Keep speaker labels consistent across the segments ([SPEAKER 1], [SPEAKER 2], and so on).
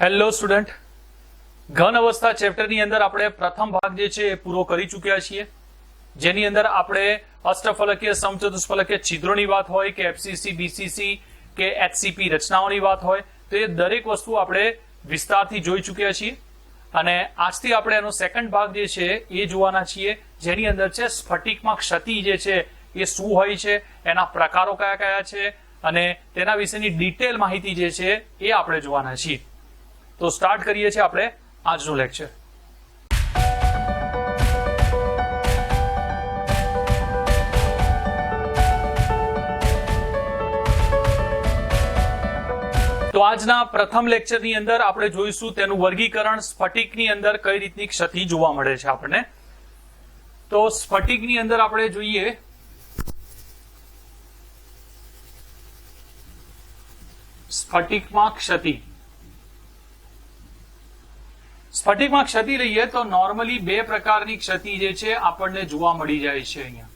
[SPEAKER 1] Hello student ઘન અવસ્થા ચેપ્ટરની અંદર આપણે પ્રથમ ભાગ જે છે એ પૂરો કરી ચૂક્યા છીએ. જેની અંદર આપણે અષ્ટફલકીય, સમચતુષ્ફલકીય છિદ્રોની વાત હોય, કે એફસીસી બીસીસી કે એચસીપી રચનાઓની વાત હોય, તો એ દરેક વસ્તુ આપણે વિસ્તારથી જોઈ ચૂક્યા છીએ. અને આજથી આપણે એનો સેકન્ડ ભાગ જે છે એ જોવાના છીએ, જેની અંદર છે સ્ફટિકમાં ક્ષતિ જે છે એ શું હોય છે, એના પ્રકારો કયા કયા છે, અને તેના વિશેની ડિટેલ માહિતી જે છે એ આપણે જોવાના છીએ. તો સ્ટાર્ટ કરીએ છીએ આપણે આજનું લેક્ચર તો આજના પ્રથમ લેક્ચરની અંદર આપણે જોઈશું તેનું વર્ગીકરણ સ્ફટિકની અંદર કઈ રીતની ક્ષતિ જોવા મળે છે આપણને. તો સ્ફટિકની અંદર આપણે જોઈએ. સ્ફટિકમાં ક્ષતિ. સ્ફટિકમાં ક્ષતિ લઈએ તો નોર્મલી બે પ્રકારની ક્ષતિ જે છે આપણને જોવા મળી જાય છે અહીંયા.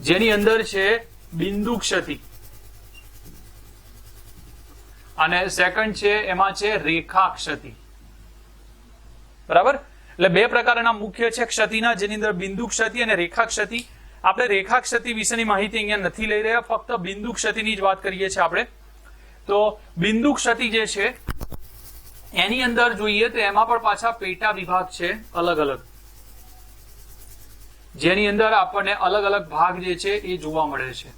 [SPEAKER 1] જેની અંદર છે બિંદુ ક્ષતિ. અને સેકન્ડ છે એમાં છે રેખા ક્ષતિ. બરાબર? એટલે બે પ્રકારના મુખ્ય છે ક્ષતિના, જેની અંદર બિંદુ ક્ષતિ અને રેખા ક્ષતિ. આપણે રેખા ક્ષતિ વિશેની માહિતી અહીંયા નથી લઈ રહ્યા, ફક્ત બિંદુ ક્ષતિની જ વાત કરીએ છીએ આપણે. તો બિંદુ ક્ષતિ જે છે એની અંદર જોઈએ તો એમાં પણ પાછા પેટા વિભાગ છે, અલગ અલગ. જેની અંદર આપણને અલગ અલગ ભાગ જે છે એ જોવા મળે છે.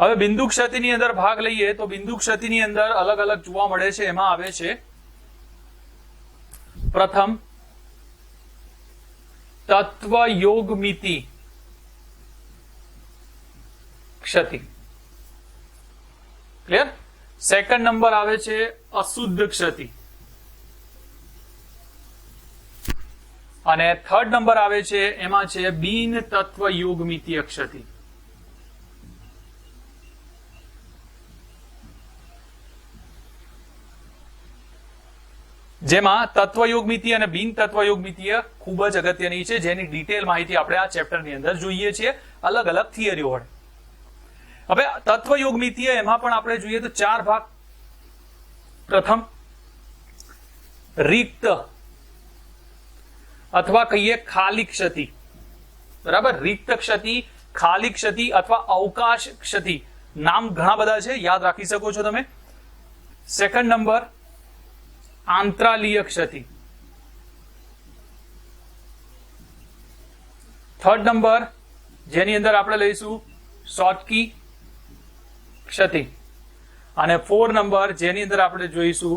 [SPEAKER 1] હવે બિંદુ ક્ષતિની અંદર ભાગ લઈએ તો બિંદુ ક્ષતિની અંદર અલગ અલગ જોવા મળે છે, એમાં આવે છે. પ્રથમ તત્વ યોગ મિતિ ક્ષતિ. ક્લિયર સેકન્ડ નંબર આવે છે અશુદ્ધ ક્ષતિ. અને થર્ડ નંબર આવે છે, એમાં છે બિન તત્વ યોગમિતીય ક્ષતિ. જેમાં તત્વયોગ મિતિ અને બિન તત્વયોગ મિતિય ખૂબ જ અગત્યની છે, જેની ડિટેલ માહિતી આપણે આ ચેપ્ટરની અંદર જોઈએ છીએ. અલગ અલગ થિયરીઓ વડે હવે તત્વયોગ મિતિય એમાં પણ આપણે જોઈએ તો ચાર ભાગ. પ્રથમ, રિક્ત અથવા કહીએ ખાલી ક્ષતિ. બરાબર? રિક્ત ક્ષતિ ખાલી ક્ષતિ અથવા અવકાશ ક્ષતિ. નામ ઘણા બધા છે, યાદ રાખી શકો છો તમે. સેકન્ડ નંબર, આંતરાલીય ક્ષતિ. થર્ડ નંબર, જેની અંદર આપણે લઈશું શોર્ટકી ક્ષતિ અને ફોર નંબર જેની અંદર આપણે જોઈશું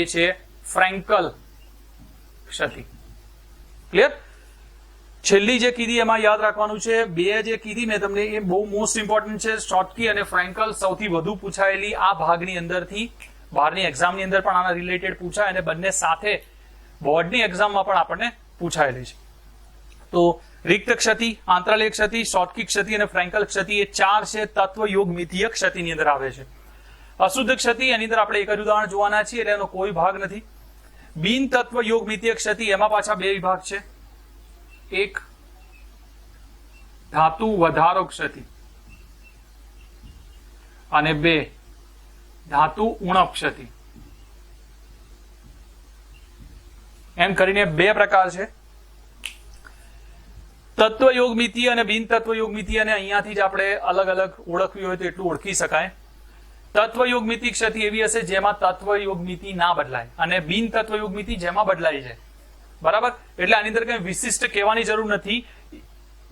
[SPEAKER 1] એ છે ફ્રેન્કલ ક્ષતિ ક્લિયર છેલ્લી જે કીધી એમાં યાદ રાખવાનું છે, બે જે કીધી મેં તમને એ બહુ મોસ્ટ ઇમ્પોર્ટન્ટ છે શોર્ટકી અને ફ્રેન્કલ સૌથી વધુ પૂછાયેલી આ ભાગની અંદરથી. બહારની એક્ઝામની અંદર પણ આના રિલેટેડ પૂછાય અને બંને સાથે બોર્ડની એક્ઝામમાં પણ આપણને પૂછાયેલી છે. તો રિક્ત ક્ષતિ, આંતરાલય ક્ષતિ શોર્ટકી ક્ષતિ અને ફ્રેન્કલ ક્ષતિ એ ચાર છે તત્વ યોગ મિતીય ક્ષતિની અંદર આવે છે. અશુદ્ધ ક્ષતિ, એની અંદર આપણે એક જ ઉદાહરણ જોવાના છીએ, એટલે એનો કોઈ ભાગ નથી. બિન તત્વ યોગ મિતીય ક્ષતિ, એમાં પાછા બે વિભાગ છે. એક, ધાતુ વધારો ક્ષતિ. અને બે, ધાતુ ઉણપ ક્ષતિ. એમ કરીને બે પ્રકાર છે. તત્વયોગ મિતિ અને બિન તત્વયોગ મિતિ અને અહીંયાથી જ આપણે અલગ અલગ ઓળખવી હોય તો એટલું ઓળખી શકાય. તત્વયોગ મિતિ ક્ષતિ એવી હશે જેમાં તત્વયોગ મિતિ ના બદલાય અને બિન તત્વયોગ મિતિ જેમાં બદલાય છે. બરાબર? એટલે આની અંદર કઈ વિશિષ્ટ કહેવાની જરૂર નથી.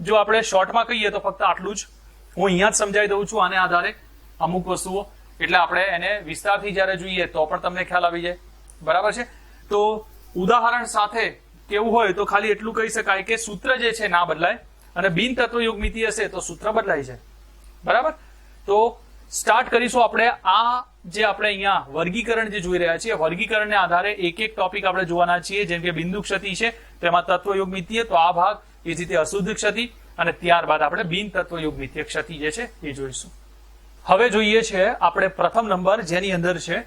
[SPEAKER 1] જો આપણે શોર્ટમાં કહીએ તો ફક્ત આટલું જ. હું અહીંયા જ સમજાવી દઉં છું આને આધારે અમુક વસ્તુઓ. એટલે આપણે એને વિસ્તારથી જ્યારે જોઈએ તો પણ તમને ખ્યાલ આવી જાય. બરાબર છે? તો ઉદાહરણ સાથે કેવું હોય તો ખાલી એટલું કહી શકાય કે સૂત્ર જે છે ના બદલાય અને બિન તત્વ યુગમિતિ હશે તો સૂત્ર બદલાય છે. બરાબર? તો સ્ટાર્ટ કરીશું આપણે આ જે આપણે અહીંયા વર્ગીકરણ જે જોઈ રહ્યા છીએ, વર્ગીકરણને આધારે એક એક ટોપિક આપણે જોવાના છીએ, જેમ કે બિંદુ ક્ષતિ છે તેમાં તત્વ મિતિય, તો આ ભાગ એ રીતે અશુદ્ધ ક્ષતિ, અને ત્યારબાદ આપણે બિન તત્વ મિતિય ક્ષતિ જે છે એ જોઈશું. હવે જોઈએ છે આપણે પ્રથમ નંબર જેની અંદર છે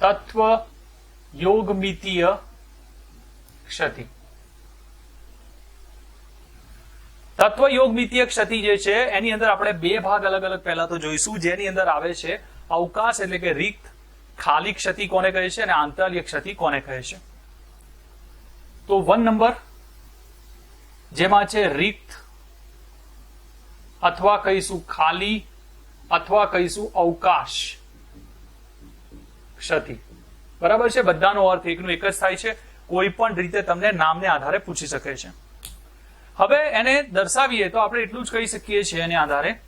[SPEAKER 1] તત્વ યોગમિતીય ક્ષતિ તત્વ યોગમિતીય ક્ષતિ જે છે, એની અંદર આપણે બે ભાગ અલગ અલગ પહેલા તો જોઈશું. જેની અંદર આવે છે અવકાશ એટલે કે રિક્ત, ખાલી ક્ષતિ કોને કહે છે અને આંતરાલીય ક્ષતિ કોને કહે છે. તો વન નંબર, જેમાં છે રિક્ત, અથવા કહીશું ખાલી, અથવા કહીશું અવકાશ. ક્ષતિ. બરાબર છે? બધાનો અર્થ એકનું એક જ થાય છે. કોઈ પણ રીતે તમને નામને આધારે પૂછી શકે છે. હવે એને દર્શાવીએ તો આપણે એટલું જ કહી શકીએ છીએ એને આધારે.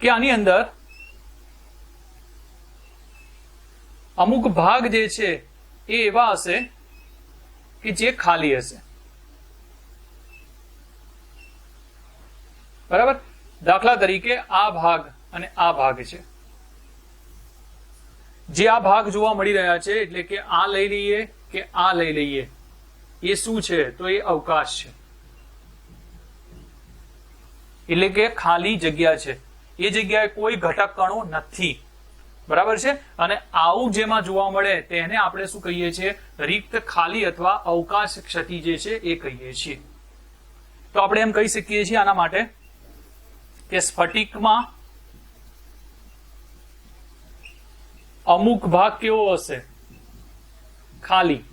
[SPEAKER 1] કે આની અંદર અમુક ભાગ જે છે એ એવા હશે કે જે ખાલી હશે. બરાબર? દાખલા તરીકે આ ભાગ અને આ ભાગ છે. જે આ ભાગ જોવા મળી રહ્યા છે, એટલે કે આ લઈ લઈએ કે આ લઈ લઈએ, એ શું છે? તો એ અવકાશ છે. એટલે કે ખાલી જગ્યા છે. એ જગ્યાએ કોઈ ઘટક કણો નથી. બરાબર છે? અને આવું જેમાં જોવા મળે તેને આપણે શું કહીએ છીએ? રિક્ત, ખાલી અથવા અવકાશ ક્ષતિ જે છે, એ કહીએ છીએ. તો આપણે એમ કહી શકીએ છીએ આના માટે કે સ્ફટિકમાં અમુક ભાગ કેવો હશે? ખાલી.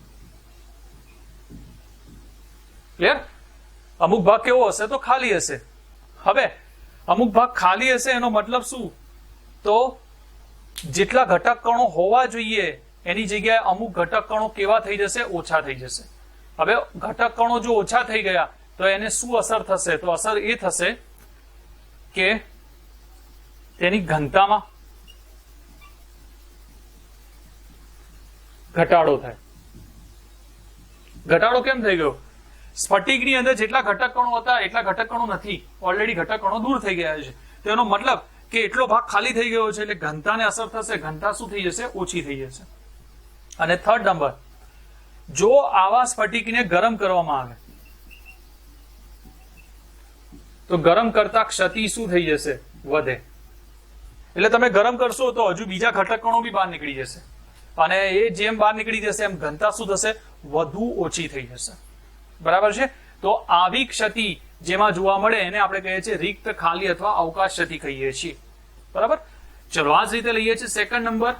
[SPEAKER 1] ક્લિયર અમુક ભાગ કેવો હશે તો ખાલી હશે. હવે, અમુક ભાગ ખાલી હશે એનો મતલબ શું? તો જેટલા ઘટક કણો હોવા જોઈએ, એની જગ્યાએ અમુક ઘટક કણો કેવા થઈ જશે? ઓછા થઈ જશે. હવે ઘટક કણો જો ઓછા થઈ ગયા, તો એને શું અસર થશે? તો અસર એ થશે કે તેની ઘનતામાં ઘટાડો થાય. ઘટાડો કેમ થઈ ગયો? સ્ફટિકની અંદર જેટલા ઘટક કણો હતા, એટલા ઘટક કણો નથી. ઓલરેડી ઘટક કણો દૂર થઈ ગયા છે. તેનો મતલબ કે એટલો ભાગ ખાલી થઈ ગયો છે એટલે ઘનતાને અસર થશે, ઘનતા શું થઈ જશે? ઓછી થઈ જશે. અને થર્ડ નંબર જો આવા સ્ફટિકને ગરમ કરવામાં આવે તો ગરમ કરતા ક્ષતિ શું થઈ જશે? વધે. એટલે તમે ગરમ કરશો તો હજુ બીજા ઘટક બી બહાર નીકળી જશે. અને એ જેમ બહાર નીકળી જશે, એમ ઘનતા શું થશે? વધુ ઓછી થઈ જશે. બરાબર છે? તો આવી ક્ષતિ જેમાં જોવા મળે એને આપણે કહીએ છીએ રિક્ત ખાલી અથવા અવકાશ ક્ષતિ કહીએ છીએ. બરાબર? ચલો આ જ રીતે લઈએ છીએ સેકન્ડ નંબર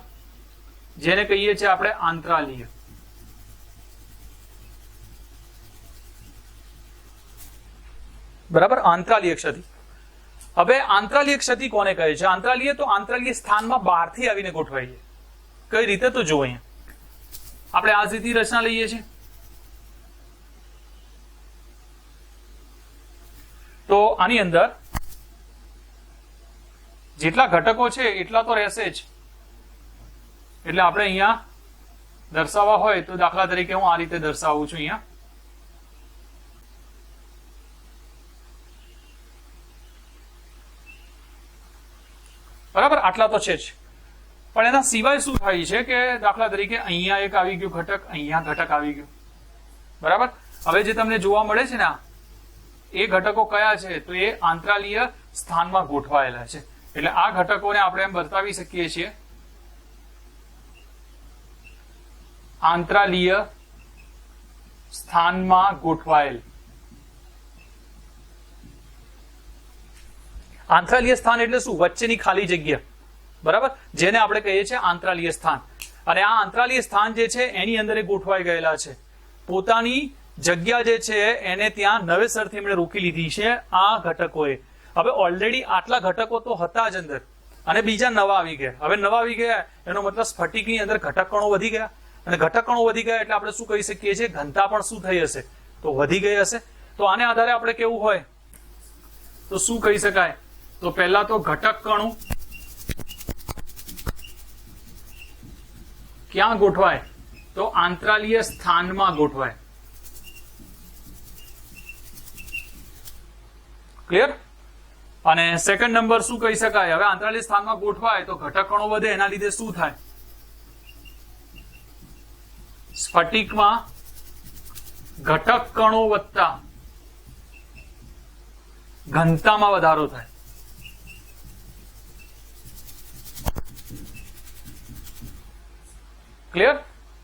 [SPEAKER 1] જેને કહીએ છીએ આપણે આંતરાલીય. બરાબર? આંતરાલીય ક્ષતિ. હવે આંતરાલીય ક્ષતિ કોને કહે છે? આંતરાલીય તો આંતરાલીય સ્થાનમાં બહારથી આવીને ગોઠવાય છે કઈ રીતે તો જુઓ અહીંયા. આપણે આ સ્થિતિ રચના લઈએ છીએ. તો આની અંદર જેટલા ઘટકો છે, એટલા તો રહેશે જ. એટલે આપણે અહીંયા દર્શાવવા હોય તો દાખલા તરીકે હું આ રીતે દર્શાવું છું અહીંયા બરાબર આટલા તો છે જ. પણ એના સિવાય શું થાય છે કે દાખલા તરીકે અહીંયા એક આવી ગયું ઘટક, અહીંયા ઘટક આવી ગયું. બરાબર? હવે જે તમને જોવા મળે છે ને એ ઘટકો કયા છે? તો એ આંતરાલીય સ્થાનમાં ગોઠવાયેલા છે. એટલે આ ઘટકોને આપણે એમ બતાવી શકીએ છીએ. આંતરાલીય સ્થાનમાં ગોઠવાયેલ. આંતરાલીય સ્થાન એટલે શું? વચ્ચેની ખાલી જગ્યા. બરાબર? જેને આપણે કહીએ છીએ આંતરાલીય સ્થાન. અને આ આંતરાલીય સ્થાન જે છે, એની અંદર એ ગોઠવાઈ ગયેલા છે. પોતાની જગ્યા જે છે, એને ત્યાં નવેસરથી એમણે રોકી લીધી છે આ ઘટકોએ. હવે ઓલરેડી આટલા ઘટકો તો હતા જ અંદર. અને બીજા નવા આવી ગયા. હવે નવા આવી ગયા, એનો મતલબ સ્ફટિકની અંદર ઘટકણો વધી ગયા. અને ઘટકણો વધી ગયા એટલે આપણે શું કહી શકીએ છીએ? ઘનતા પણ શું થઈ હશે? તો વધી ગઈ હશે. તો આને આધારે આપણે કેવું હોય? તો શું કહી શકાય? તો પહેલા તો ઘટક ક્યાં ગોઠવાય? તો આંતરાલીય સ્થાનમાં ગોઠવાય. ક્લિયર અને સેકન્ડ નંબર શું કહી શકાય? હવે આંતરાલીય સ્થાનમાં ગોઠવાય તો ઘટકણો વધે, એના લીધે શું થાય? સ્ફટિકમાં ઘટક કણો વધતા, ઘનતામાં વધારો થાય. ક્લિયર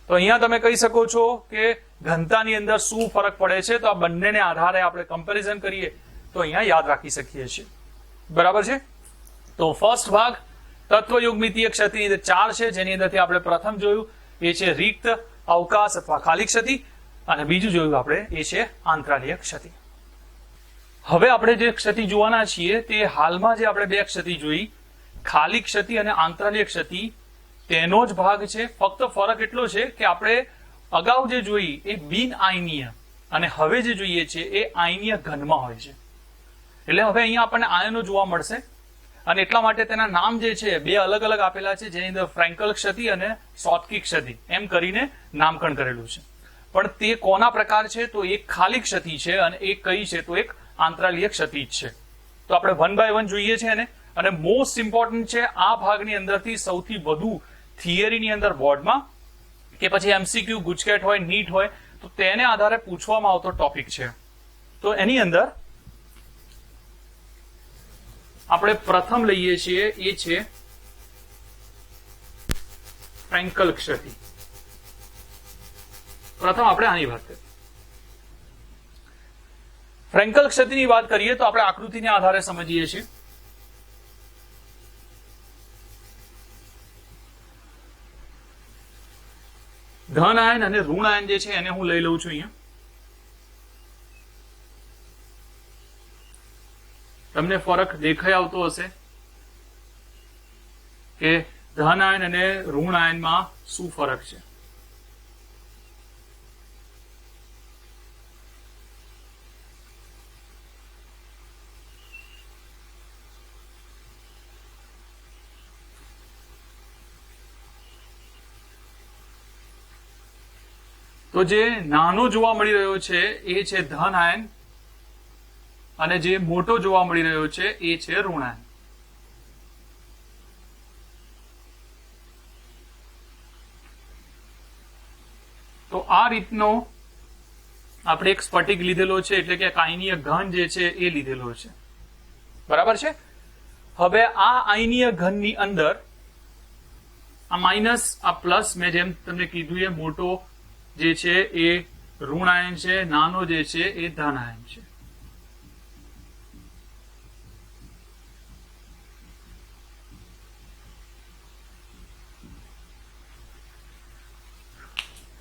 [SPEAKER 1] તો અહીંયા તમે કહી શકો છો કે ઘનતાની અંદર શું ફરક પડે છે? તો આ બંનેને આધારે આપણે કમ્પેરિઝન કરીએ. તો અહીંયા યાદ રાખી શકીએ છીએ. બરાબર છે? તો ફર્સ્ટ ભાગ તત્વયુગ્મિતીય ક્ષતિની ચાર છે. જેની અંદરથી આપણે પ્રથમ જોયું, એ છે રિક્ત, અવકાશ અથવા ખાલી ક્ષતિ. અને બીજું જોયું આપણે, એ છે આંતરાલીય ક્ષતિ. હવે આપણે જે ક્ષતિ જોવાના છીએ, તે હાલમાં જે આપણે બે ક્ષતિ જોઈ, ખાલી ક્ષતિ અને આંતરાલીય ક્ષતિ તેનો જ ભાગ છે. ફક્ત ફરક એટલો છે કે આપણે અગાઉ જે જોઈ એ બિન આયનીય. અને હવે જે જોઈએ છે એ આયનીય ઘનમાં હોય છે. એટલે હવે અહીંયા આપણને આયનો જોવા મળશે. અને એટલા માટે તેના નામ જે છે બે અલગ અલગ આપેલા છે. જેની અંદર ફ્રેન્કલ ક્ષતિ અને સોટકી ક્ષતિ. એમ કરીને નામકરણ કરેલું છે. પણ તે કોના પ્રકાર છે? તો એક ખાલી ક્ષતિ છે અને એક કઈ છે? તો એક આંતરાલીય ક્ષતિ જ છે. તો આપણે વન બાય વન જોઈએ છે એને. અને મોસ્ટ ઇમ્પોર્ટન્ટ છે આ ભાગની અંદરથી સૌથી વધુ થિયરીની અંદર બોર્ડમાં કે પછી એમસીક્યુ ગુજકેટ હોય, નીટ હોય, તો તેને આધારે પૂછવામાં આવતો ટોપિક છે. તો એની અંદર આપણે પ્રથમ લઈએ છીએ એ છે ફ્રેન્કલ ક્ષતિ પ્રથમ આપણે આની વાત કરીએ. ફ્રેન્કલ ક્ષતિની વાત કરીએ તો આપણે આકૃતિને આધારે સમજીએ છીએ. ધન આયન અને ઋણ આયન જે છે એને હું લઈ લઉં છું અહીંયા. તમને ફરક દેખાઈ આવતો હશે કે ધન આયન અને ઋણ આયનમાં શું ફરક છે. તો જે નાનો જોવા મળી રહ્યો છે, એ છે ધન આયન. અને જે મોટો જોવા મળી રહ્યો છે, એ છે ઋણ આયન. તો આ રીતનો આપણે એક સ્ફટિક લીધેલો છે, એટલે કે આયનીય ઘન જે છે, એ લીધેલો છે. બરાબર છે? હવે આ આયનીય ઘનની અંદર આ માઇનસ, આ પ્લસ, મેં જેમ તમને કીધું, એ મોટો જે છે એ ઋણ આયન છે, નાનો જે છે એ ધન આયન છે.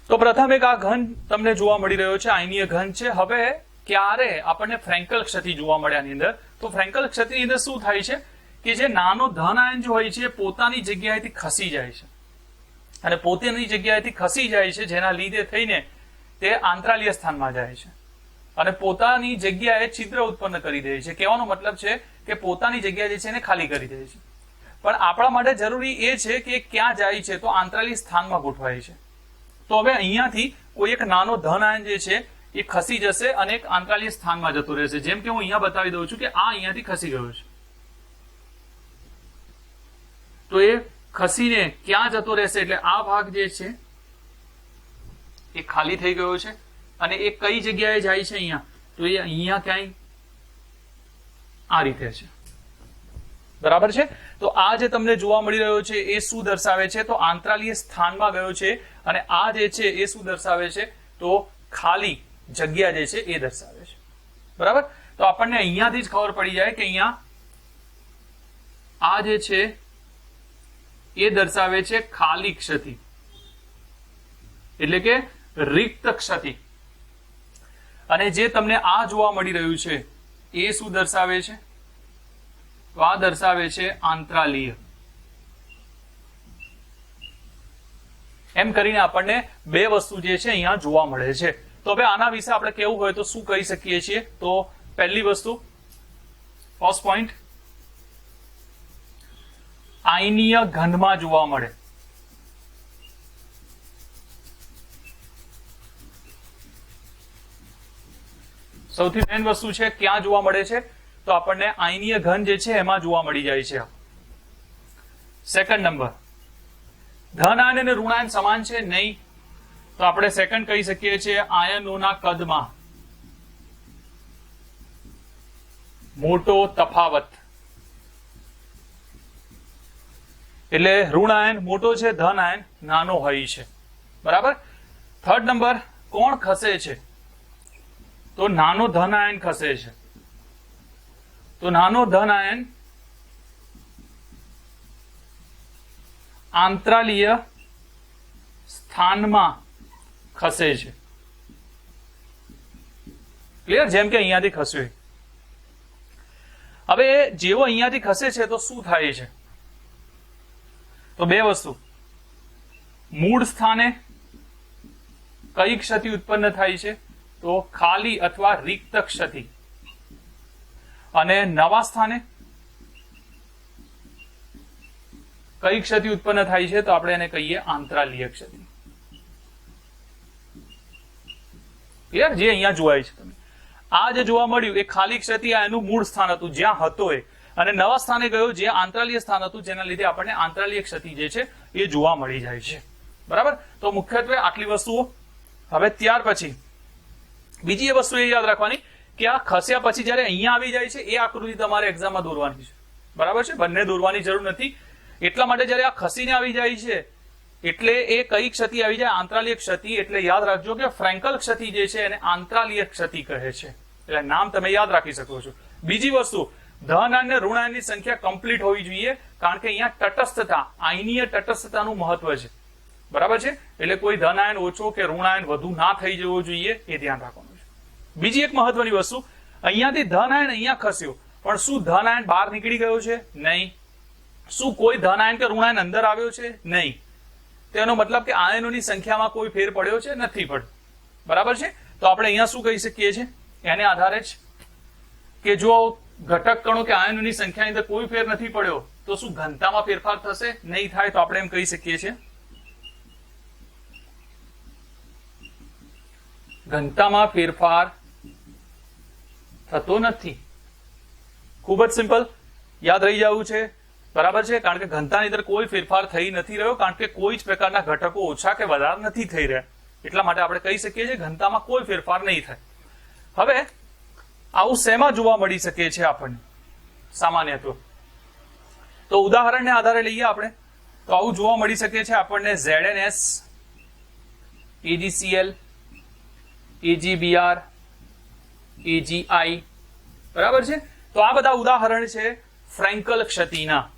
[SPEAKER 1] તો પ્રથમ એક આ ઘન તમને જોવા મળી રહ્યો છે, આઈનીય ઘન છે. હવે ક્યારે આપણને ફ્રેન્કલ ક્ષતિ જોવા મળ્યાની અંદર? તો ફ્રેન્કલ ક્ષતિની અંદર શું થાય છે? કે જે નાનો ધન આયન જે હોય છે, પોતાની જગ્યાએથી ખસી જાય છે. અને પોતેની જગ્યાએથી ખસી જાય છે, જેના લીધે થઈને તે આંતરાલીય સ્થાનમાં જાય છે. અને પોતાની જગ્યાએ છિદ્ર ઉત્પન્ન કરી દે છે. કહેવાનો મતલબ છે કે પોતાની જગ્યા જે છે એને ખાલી કરી દે છે. પણ આપણા માટે જરૂરી એ છે કે ક્યાં જાય છે તો આંતરાલી સ્થાનમાં ગોઠવાય છે. તો હવે અહીંયાથી કોઈ એક નાનો ધન આયન જે છે એ ખસી જશે અને એક આંતરાલીય સ્થાનમાં જતો રહેશે. જેમ કે હું અહીંયા બતાવી દઉં છું કે આ અહીંયાથી ખસી ગયો છે. તો એ ખસીને ક્યાં જતો રહેશે એટલે આ ભાગ જે છે, એ ખાલી થઈ ગયો છે અને એ કઈ જગ્યાએ જાય છે અહીંયા? તો એ અહીંયા ક્યાંય આ રીતે છે. બરાબર છે? તો આ જે તમને જોવા મળી રહ્યો છે, એ શું દર્શાવે છે? તો આંતરાલીય સ્થાનમાં ગયો છે અને આ જે છે, એ શું દર્શાવે છે? તો ખાલી જગ્યા જે છે, એ દર્શાવે છે. બરાબર? તો આપણને અહીંયાથી જ ખબર પડી જાય કે અહીંયા આ જે છે એ દર્શાવે છે ખાલી ક્ષતિ. એટલે કે રિક્ત ક્ષતિ. અને જે તમને આ જોવા મળી રહ્યું છે, એ શું દર્શાવે છે? તો આ દર્શાવે છે આંતરાલીય. એમ કરીને આપણને બે વસ્તુ જે છે અહીંયા જોવા મળે છે. તો હવે આના વિશે આપણે કેવું હોય તો શું કહી શકીએ છીએ? તો પહેલી વસ્તુ ફર્સ્ટ પોઈન્ટ આયનીય ઘનમાં જોવા મળે. સૌથી મેન વસ્તુ છે, ક્યાં જોવા મળે છે? તો આપણને આયનીય ઘન જે છે, એમાં જોવા મળી જાય છે. સેકન્ડ નંબર ધન આયન અને ઋણાયન સમાન છે? નહીં. તો આપણે સેકન્ડ કહી શકીએ છીએ, આયનોના કદમાં. મોટો તફાવત. એટલે ઋણ આયન મોટો છે, ધન આયન નાનો હોય છે. બરાબર? થર્ડ નંબર કોણ ખસે છે? તો નાનો ધન આયન ખસે છે. તો નાનો ધન આયન આંતરાલીય સ્થાનમાં ખસે છે. ક્લિયર જેમ કે અહીંયાથી ખસ્યું. હવે જેવો અહીંયાથી ખસે છે તો શું થાય છે? તો બે વસ્તુ. મૂળ સ્થાને કઈ ક્ષતિ ઉત્પન્ન થાય છે? તો ખાલી અથવા રિક્ત ક્ષતિ. અને નવા સ્થાને કઈ ક્ષતિ ઉત્પન્ન થાય છે? તો આપણે એને કહીએ આંતરાલીય ક્ષતિ. ક્લિયર? જે અહીંયા જોવાય છે તમે આ જે જોવા મળ્યું, એ ખાલી ક્ષતિ આ એનું મૂળ સ્થાન હતું. જ્યાં હતો એ. અને નવા સ્થાને ગયો જે આંતરાલીય સ્થાન હતું, જેના લીધે આપણને આંતરાલીય ક્ષતિ જે છે એ જોવા મળી જાય છે. બરાબર? તો મુખ્યત્વે આટલી વસ્તુઓ. હવે ત્યાર પછી, બીજી એ વસ્તુ એ યાદ રાખવાની કે આ ખસ્યા પછી જયારે અહીંયા આવી જાય છે, એ આકૃતિ તમારે એક્ઝામમાં દોરવાની છે. બરાબર છે? બંને દોરવાની જરૂર નથી. એટલા માટે જયારે આ ખસીને આવી જાય છે, એટલે એ કઈ ક્ષતિ આવી જાય? આંતરાલીય ક્ષતિ. એટલે યાદ રાખજો કે ફ્રેન્કલ ક્ષતિ જે છે એને આંતરાલીય ક્ષતિ કહે છે. એટલે નામ તમે યાદ રાખી શકો છો. બીજી વસ્તુ ધન અને ઋણાયનની સંખ્યા કમ્પ્લીટ હોવી જોઈએ. કારણ કે અહીંયા તટસ્થતા આયનીય તટસ્થતાનું મહત્વ છે. બરાબર છે? એટલે કોઈ ધનાયન ઓછો કે ઋણાયન વધુ ના થઈ જવો જોઈએ એ ધ્યાન રાખવાનું છે. બીજી એક મહત્વની વસ્તુ, અહીંયાથી ધનાયન અહીંયા ખસ્યો. પણ શું ધનાયન બહાર નીકળી ગયો છે? નહીં. શું કોઈ ધનાયન કે ઋણાયન અંદર આવ્યો છે? નહીં. તેનો મતલબ કે આયનોની સંખ્યામાં કોઈ ફેર પડ્યો છે? નથી પડ્યો. બરાબર છે? તો આપણે અહીંયા શું કહી શકીએ છીએ? એને આધારે જ કે જો ઘટક કણો કે આયનોની સંખ્યાની અંદર કોઈ ફેર નથી પડ્યો, તો શું ઘનતામાં ફેરફાર થશે? નહીં થાય તો આપણે એમ કહી શકીએ છીએ. ઘનતામાં ફેરફાર થતો નથી. ખૂબ જ સિમ્પલ. યાદ રહી જવું છે. બરાબર છે? કારણ કે ઘનતાની અંદર કોઈ ફેરફાર થઈ નથી રહ્યો, કારણ કે કોઈ જ પ્રકારના ઘટકો ઓછા કે વધારે નથી થઈ રહ્યા. એટલા માટે આપણે કહી શકીએ છીએ ઘનતામાં કોઈ ફેરફાર નહીં થાય. હવે આવું શેમાં જોવા મળી શકે છે આપણને? સામાન્યત્વ તો. ઉદાહરણને આધારે લઈએ આપણે. તો આવું જોવા મળી શકે છે આપણને ઝેડએનએસ એજીસીએલ એજીબીઆર, એજીઆઈ. બરાબર છે? તો આ બધા ઉદાહરણ છે ફ્રેન્કલ ક્ષતિના.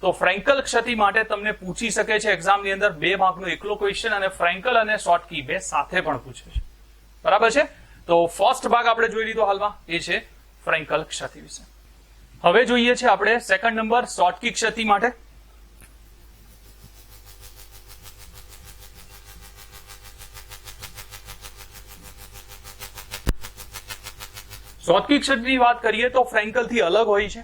[SPEAKER 1] તો ફ્રેન્કલ ક્ષતિ માટે તમને પૂછી શકે છે એક્ઝામની અંદર બે માર્કનો એકલો ક્વેશ્ચન અને ફ્રેન્કલ અને શોર્ટ કી. બે સાથે પણ પૂછે છે. બરાબર છે? તો ફર્સ્ટ ભાગ આપણે જોઈ લીધો હાલમાં, એ છે ફ્રેન્કલ ક્ષતિ વિશે. હવે જોઈએ છે આપણે સેકન્ડ નંબર શોર્ટકી ક્ષતિ માટે. શોર્ટકી ક્ષતિની વાત કરીએ તો ફ્રેન્કલથી અલગ હોય છે.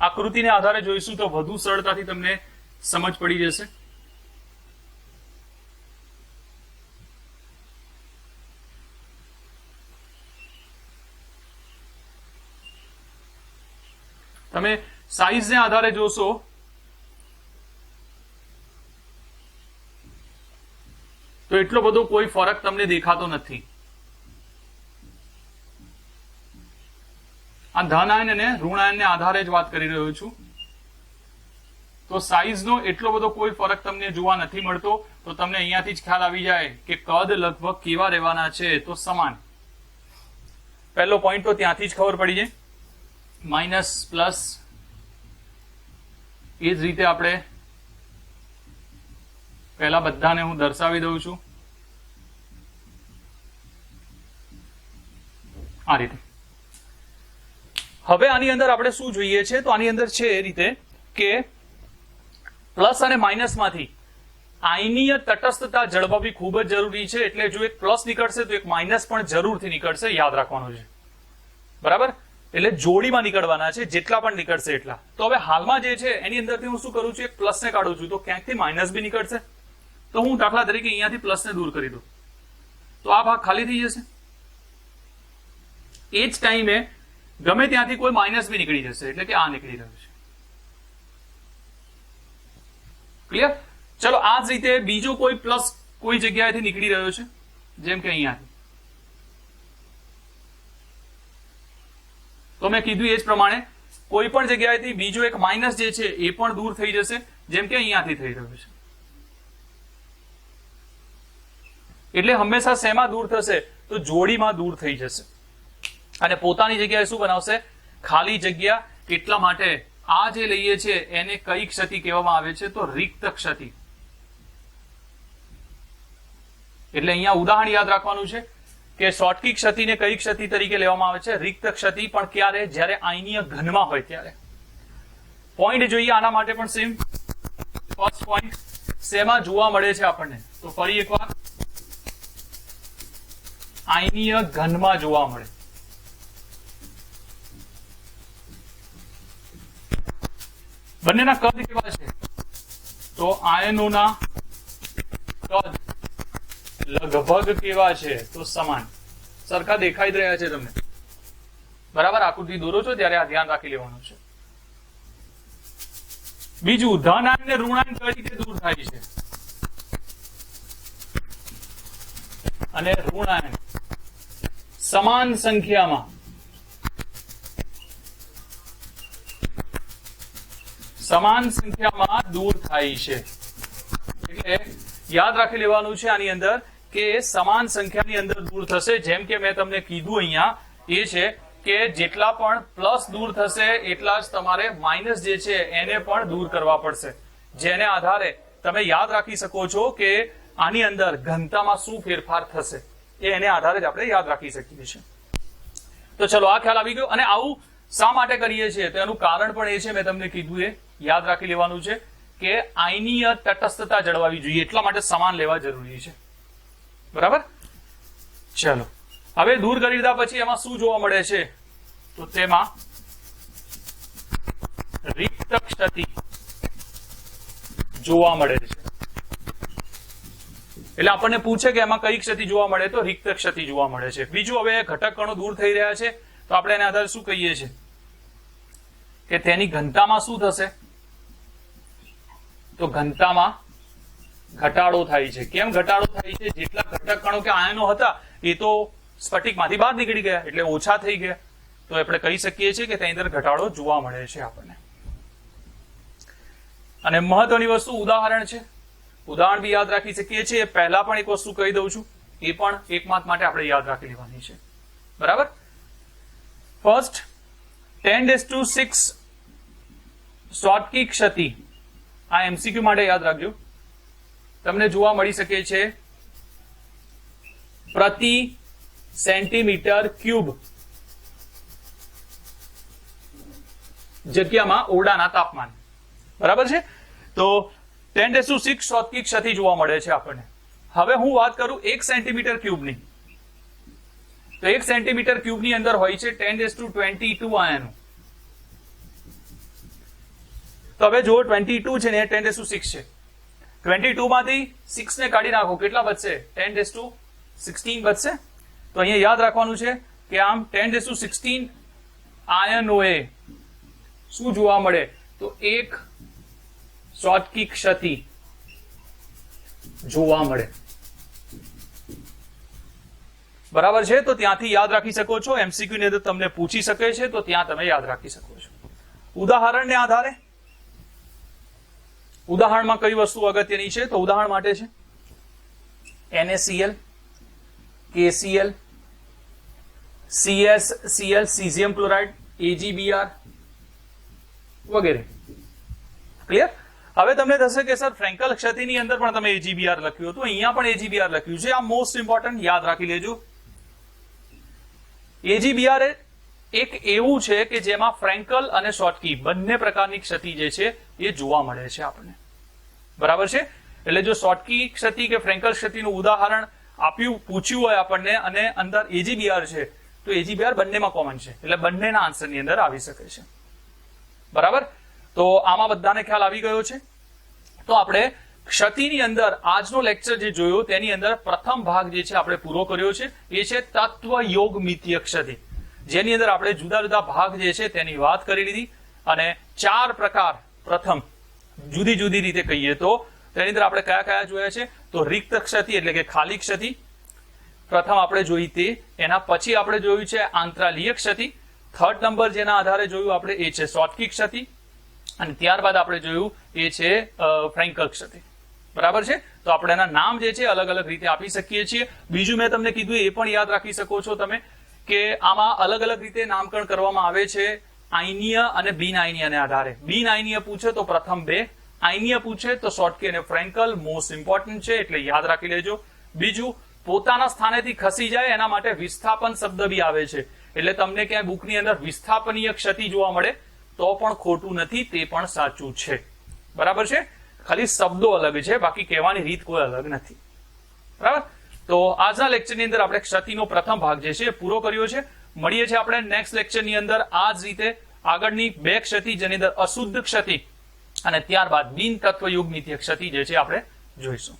[SPEAKER 1] આકૃતિને આધારે જોઈશું તો વધુ સરળતાથી તમને સમજ પડી જશે. તમે સાઈઝને આધારે જોશો. તો એટલો બધો કોઈ ફરક તમને દેખાતો નથી. આ ધનાયન અને ઋણાયનને આધારે જ વાત કરી રહ્યો છું. તો સાઈઝનો એટલો બધો કોઈ ફરક તમને જોવા નથી મળતો, તો તમને અહીંયાથી જ ખ્યાલ આવી જાય કે કદ લગભગ કેવા રહેવાના છે, તો સમાન. પહેલો પોઈન્ટ તો ત્યાંથી જ ખબર પડી જાય. માઇનસ પ્લસ એ જ રીતે આપણે પહેલા બધાને હું દર્શાવી દઉં છું. આ રીતે. હવે આની અંદર આપણે શું જોઈએ છે? તો આની અંદર છે એ રીતે કે પ્લસ અને માઇનસમાંથી આયનીય તટસ્થતા જળવાવી ખૂબ જ જરૂરી છે. એટલે જો એક પ્લસ નીકળશે તો એક માઇનસ પણ જરૂરથી નીકળશે. યાદ રાખવાનું છે. બરાબર? એટલે જોડીમાં નીકળવાના છે, જેટલા પણ નીકળશે એટલા. તો હવે હાલમાં જે છે, એની અંદરથી હું શું કરું છું પ્લસ ને કાઢું છું. તો ક્યાંકથી માઇનસ બી નીકળશે? તો હું દાખલા તરીકે અહીંયાથી પ્લસ ને દૂર કરી દઉં. તો આ ભાગ ખાલી થઈ જશે. એ જ ટાઈમે ગમે ત્યાંથી કોઈ માઇનસ બી નીકળી જશે, એટલે કે આ નીકળી રહ્યું છે. ક્લિયર ચલો, આ જ રીતે બીજો કોઈ પ્લસ કોઈ જગ્યાએથી નીકળી રહ્યો છે, જેમ કે અહીંયાથી. તો મેં કીધું એ જ પ્રમાણે કોઈ પણ જગ્યાએથી બીજો એક માઇનસ જે છે એ પણ દૂર થઈ જશે, જેમ કે અહીંયાથી થઈ રહ્યો છે. એટલે હંમેશા શેમાં દૂર થશે? તો જોડીમાં દૂર થઈ જશે. અને પોતાની જગ્યાએ શું બનાવશે? ખાલી જગ્યા એટલા માટે આ જે લઈએ છીએ એને કઈ ક્ષતિ કહેવામાં આવે છે, તો રિક્ત ક્ષતિ. એટલે અહીંયા ઉદાહરણ યાદ રાખવાનું છે. કે શોર્ટકી ક્ષતિને કઈ ક્ષતિ તરીકે લેવામાં આવે છે? રિક્ત ક્ષતિ પણ ક્યારે? જ્યારે આયનીય ઘનમાં હોય ત્યારે. પોઈન્ટ જોઈએ આના માટે પણ સેમ ફર્સ્ટ પોઈન્ટ શેમાં જોવા મળે છે આપણને? તો ફરી એકવાર. આયનીય ઘનમાં જોવા મળે. બંનેના કદ કેવા છે? તો આયનોના કદ લગભગ કેવા છે? તો સમાન. સરખા દેખાઈ રહ્યા છે તમને. બરાબર? આકૃતિ દોરો છો ત્યારે આ ધ્યાન રાખી લેવાનું છે. બીજું ધનાન ને ઋણાન કઈ રીતે દૂર થાય છે? અને ઋણાન સમાન સંખ્યામાં. સમાન સંખ્યામાં દૂર થાય છે. એટલે યાદ રાખી લેવાનું છે આની અંદર કે સમાન સંખ્યાની અંદર દૂર થશે. જેમ કે મેં તમને કીધું અહીંયા, એ છે કે જેટલા પણ પ્લસ દૂર થશે, એટલા જ તમારે માઇનસ જે છે, એને પણ દૂર કરવા પડશે. જેને આધારે તમે યાદ રાખી શકો છો કે આની અંદર ઘનતામાં શું ફેરફાર થશે, એ એને આધારે જ આપણે યાદ રાખી શકીએ છીએ. તો ચલો, આ ખ્યાલ આવી ગયો. અને આવું શા માટે કરીએ છીએ? તો એનું કારણ પણ એ છે, મેં તમને કીધું એ, યાદ રાખી લેવાનું છે કે આઈનીય તટસ્થતા જળવાવી જોઈએ. એટલા માટે સમાન લેવા જરૂરી છે. બરાબર? ચલો. હવે દૂર કરી દીધા પછી એમાં શું જોવા મળે છે? તો તેમાં રિક્ત ક્ષતિ જોવા મળે છે. એટલે આપણને પૂછે કે એમાં કઈ ક્ષતિ જોવા મળે તો રિક્ત ક્ષતિ જોવા મળે છે. બીજું હવે ઘટક કણો દૂર થઈ રહ્યા છે તો આપણે એના આધારે શું કહીએ છીએ? કે તેની ઘનતામાં શું થશે? તો ઘનતામાં ઘટાડો થાય છે. કેમ ઘટાડો થાય છે? જેટલા ઘટક કણો કે આયનો હતા, એ તો સ્ફટિકમાંથી બહાર નીકળી ગયા, એટલે ઓછા થઈ ગયા. તો આપણે કહી શકીએ છીએ કે તેની અંદર ઘટાડો જોવા મળે છે આપણને. અને મહત્વની વસ્તુ ઉદાહરણ છે. ઉદાહરણ બી યાદ રાખી શકીએ છીએ. પહેલા પણ એક વસ્તુ કહી દઉં છું. એ પણ એકમાત માટે આપણે યાદ રાખી લેવાની છે. બરાબર? First ten dash two six શોર્ટકી ક્ષતિ. આ એમસીક્યુ માટે યાદ રાખજો. તમને જોવા મળી શકે છે. પ્રતિ સેન્ટીમીટર ક્યુબ. જગ્યામાં ઓરડાના તાપમાન. બરાબર છે? તો ટેન ડેસ ટુ સિક્સ શોર્ટકી ક્ષતિ જોવા મળે છે આપણને. હવે હું વાત કરું એક સેન્ટીમીટર ક્યુબની. તો એક સેન્ટીમીટર ક્યુબની અંદર હોય છે ten days to twenty two આયનો. તો હવે જો ટ્વેન્ટી ટુ છે ને ટેન ડેસ ટુ સિક્સ છે. ટ્વેન્ટી ટુ માંથી સિક્સ ને કાઢી નાખો. કેટલા બચશે ટેન ડેસ ટુ સિક્સટીન બચશે તો અહીંયા યાદ રાખવાનું છે કે આમ ટેન ડેસ ટુ સિક્સટીન આયનોએ શું જોવા મળે? તો એક શોટકી ક્ષતિ જોવા મળે. બરાબર છે? તો ત્યાંથી યાદ રાખી શકો છો. એમસીક્યુ ની અંદર તમને પૂછી શકે છે, તો ત્યાં તમે યાદ રાખી શકો છો. ઉદાહરણને આધારે ઉદાહરણમાં કઈ વસ્તુ અગત્યની છે? તો ઉદાહરણ માટે છે. NACL KCL CS CL caesium chloride AGBR વગેરે. ક્લિયર હવે તમને થશે કે સર ફ્રેન્કલ ક્ષતિની અંદર પણ તમે એજીબીઆર લખ્યું હતું. અહીંયા પણ એજીબીઆર લખ્યું છે. આ મોસ્ટ ઇમ્પોર્ટન્ટ યાદ રાખી લેજો. એજીબીઆર એ એક એવું છે કે જેમાં ફ્રેન્કલ અને શોર્ટકી બંને પ્રકારની ક્ષતિ જે છે એ જોવા મળે છે આપણને. બરાબર છે? એટલે જો શોર્ટકી ક્ષતિ કે ફ્રેન્કલ ક્ષતિનું ઉદાહરણ આપ્યું, પૂછ્યું હોય આપણને અને અંદર એજીબીઆર છે, તો એજીબીઆર બંનેમાં કોમન છે. એટલે બંનેના આન્સરની અંદર આવી શકે છે. બરાબર? તો આમાં બધાને ખ્યાલ આવી ગયો છે? તો આપણે ક્ષતિની અંદર આજનો લેક્ચર જે જોયો, તેની અંદર પ્રથમ ભાગ જે છે આપણે પૂરો કર્યો છે, એ છે તત્વ યોગ મિત્ય ક્ષતિ. જેની અંદર આપણે જુદા જુદા ભાગ જે છે તેની વાત કરી લીધી અને ચાર પ્રકાર પ્રથમ જુદી જુદી રીતે કહીએ તો તેની અંદર આપણે કયા કયા જોયા છે? તો રિક્ત ક્ષતિ એટલે કે ખાલી ક્ષતિ. પ્રથમ આપણે જોઈ તે, એના પછી આપણે જોયું છે આંતરાલીય ક્ષતિ. થર્ડ નંબર જેના આધારે જોયું આપણે એ છે શોર્ટકી ક્ષતિ. અને ત્યારબાદ આપણે જોયું એ છે ફ્રેન્કલ ક્ષતિ. બરાબર છે? તો આપણે એના નામ જે છે અલગ અલગ રીતે આપી શકીએ છીએ. બીજું મેં તમને કીધું એ પણ યાદ રાખી શકો છો તમે. કે આમાં અલગ અલગ રીતે નામકરણ કરવામાં આવે છે આઈનીય અને બિન આઈનીયને આધારે. બિન આઈનીય પૂછે તો પ્રથમ બે, આઈનીય પૂછે તો શોર્ટકી અને ફ્રેન્કલ, મોસ્ટ ઇમ્પોર્ટન્ટ છે એટલે યાદ રાખી લેજો. બીજું, પોતાના સ્થાનેથી ખસી જાય એના માટે વિસ્થાપન શબ્દ બી આવે છે. એટલે તમને ક્યાંય બુકની અંદર વિસ્થાપનીય ક્ષતિ જોવા મળે, તો પણ ખોટું નથી, તે પણ સાચું છે. બરાબર છે? ખાલી શબ્દો અલગ છે, બાકી કહેવાની રીત કોઈ અલગ નથી. બરાબર? તો આજના લેક્ચરની અંદર આપણે ક્ષતિનો પ્રથમ ભાગ જે છે પૂરો કર્યો છે. મળીએ છીએ આપણે નેક્સ્ટ લેક્ચરની અંદર. આ જ રીતે આગળની બે ક્ષતિ જેની અંદર અશુદ્ધ ક્ષતિ અને ત્યારબાદ બિન તત્વયુગની ક્ષતિ જે છે આપણે જોઈશું.